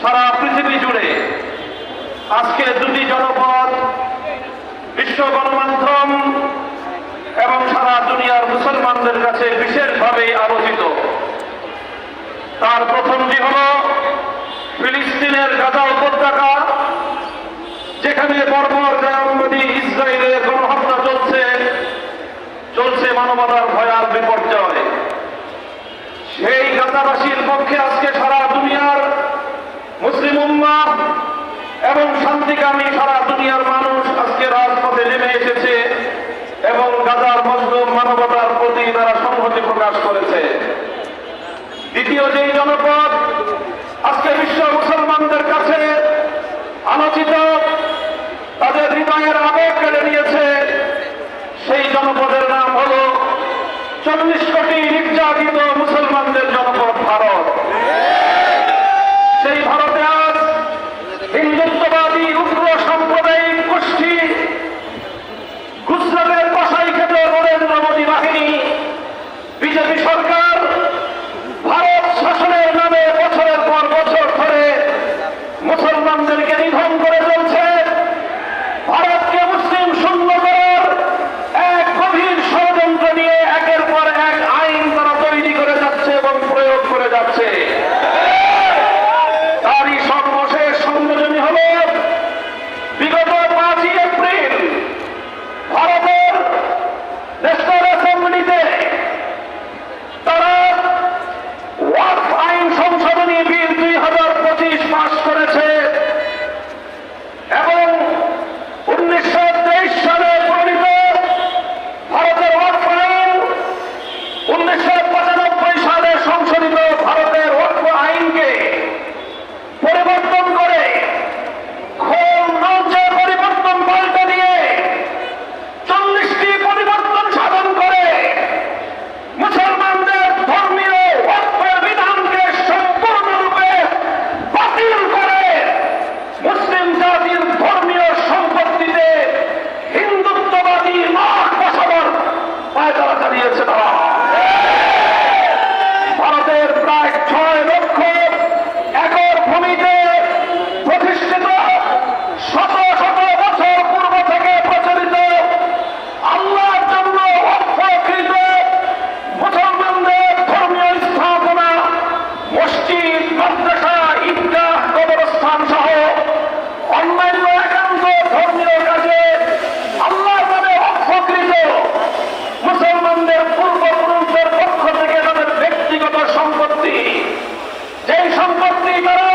সারা পৃথিবী জুড়ে আজকে দুটি জনপদ, বিশ্ব গণমাধ্যম এবং সারা দুনিয়ার মুসলমানদের কাছে বিশেষভাবে আলোচিত। তার প্রথমটি হল ফিলিস্তিনের গাজা উপত্যকা, যেখানে বর্বর জায়গী ইসরায়েলের গণহত্যা চলছে। চলছে মানবতার ভয়াল বিপর্যয়। সেই গাজাবাসীর পক্ষে দুনিয়ার এবং শান্তিকামী সারা দুনিয়ার মানুষ আজকে রাজপথে নেমে এসেছে এবং গাজার মজলুম মানবতার প্রতি তারা সংহতি প্রকাশ করেছে। দ্বিতীয় যে জনপদ, আজকে বিশ্ব মুসলমানদের কাছে আলোচিত, তাদের হৃদয়ের আবেগ কেড়ে নিয়েছে, সেই জনপদের নাম হল চল্লিশ কোটি নির্যাতিত তৈরি করা